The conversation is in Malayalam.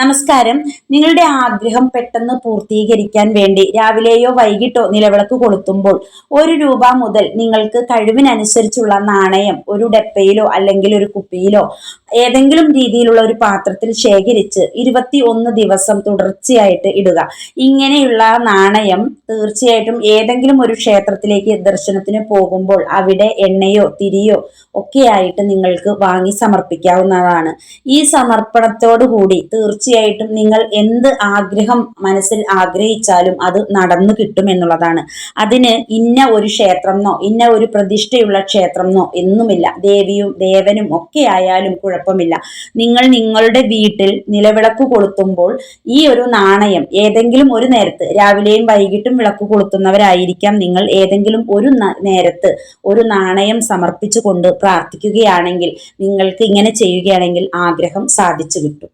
നമസ്കാരം. നിങ്ങളുടെ ആഗ്രഹം പെട്ടെന്ന് പൂർത്തീകരിക്കാൻ വേണ്ടി രാവിലെയോ വൈകിട്ടോ നിലവിളക്ക് കൊളുത്തുമ്പോൾ ഒരു രൂപ മുതൽ നിങ്ങൾക്ക് കഴിവിനനുസരിച്ചുള്ള നാണയം ഒരു ഡപ്പയിലോ അല്ലെങ്കിൽ ഒരു കുപ്പിയിലോ ഏതെങ്കിലും രീതിയിലുള്ള ഒരു പാത്രത്തിൽ ശേഖരിച്ച് ഇരുപത്തി ഒന്ന് ദിവസം തുടർച്ചയായിട്ട് ഇടുക. ഇങ്ങനെയുള്ള നാണയം തീർച്ചയായിട്ടും ഏതെങ്കിലും ഒരു ക്ഷേത്രത്തിലേക്ക് ദർശനത്തിന് പോകുമ്പോൾ അവിടെ എണ്ണയോ തിരിയോ ഒക്കെയായിട്ട് നിങ്ങൾക്ക് വാങ്ങി സമർപ്പിക്കാവുന്നതാണ്. ഈ സമർപ്പണത്തോടു കൂടി തീർച്ചയായിട്ടും നിങ്ങൾ എന്ത് ആഗ്രഹം മനസ്സിൽ ആഗ്രഹിച്ചാലും അത് നടന്നു കിട്ടും എന്നുള്ളതാണ്. അതിന് ഇന്ന ഒരു ക്ഷേത്രമെന്നോ ഇന്ന ഒരു പ്രതിഷ്ഠയുള്ള ക്ഷേത്രമെന്നോ എന്നുമില്ല. ദേവിയും ദേവനും ഒക്കെ ആയാലും കുഴപ്പമില്ല. നിങ്ങൾ നിങ്ങളുടെ വീട്ടിൽ നിലവിളക്ക് കൊളുത്തുമ്പോൾ ഈ ഒരു നാണയം ഏതെങ്കിലും ഒരു നേരത്ത് രാവിലെയും വൈകിട്ടും വിളക്ക് കൊളുത്തുന്നവരായിരിക്കാം നിങ്ങൾ ഏതെങ്കിലും ഒരു നേരത്ത് ഒരു നാണയം സമർപ്പിച്ചുകൊണ്ട് പ്രാർത്ഥിക്കുകയാണെങ്കിൽ നിങ്ങൾക്ക് ഇങ്ങനെ ചെയ്യുകയാണെങ്കിൽ ആഗ്രഹം സാധിച്ചു കിട്ടും.